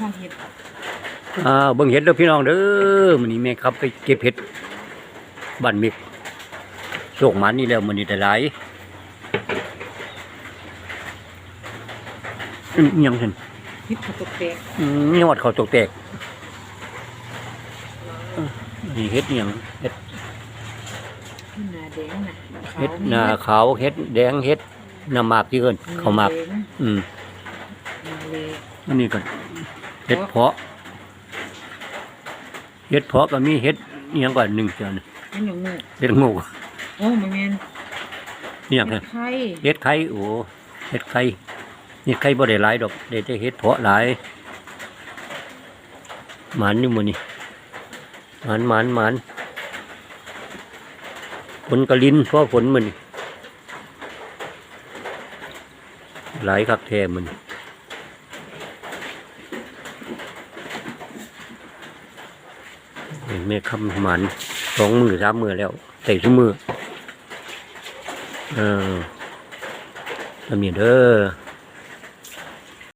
ห้องเห็ดอ่าเบิ่งเห็ดเด้อพี่น้องเด้อมื้อนี้แม่ครับไปเก็บเห็ดบ้านมิกโชคหมันนี่แล้วมื้อนี้ได้หลายอืมอิหยังซั่นเห็ดผักตกแตกอืมยอดเขาตกแตกอืมนี่เห็ดอิหยังเห็ดเห็ดหนาแดงน่ะเห็ดหน้าขาวเห็ดแดงเห็ดหน้าหมากที่เอิ้นข้าวหมากแดงอืมหนาเลยอันนี้ก็ เห็ดเพาะเห็ดเพาะก็มีเห็ดอิหยังก่อนหนึ่งเจ้านี่เห็ดหยงงูเห็ดงูโอ้มันแม่นนี่หยังเห็ไงดไข่เห็ดไข่โอ้เห็ดไข่เห็ดไข่บ่ได้หลายดอกได้แต่เห็ดเพาะหลายหมันนี่มื้อนี้หมันหมันหมันฝนกระลินเพราะฝนมื้อนี้หลายคักแท้มื้อนี้เห็น แม่คำหมันสองมือสามมือแล้วใส่ทุกมือ เออทำนี่เด้อ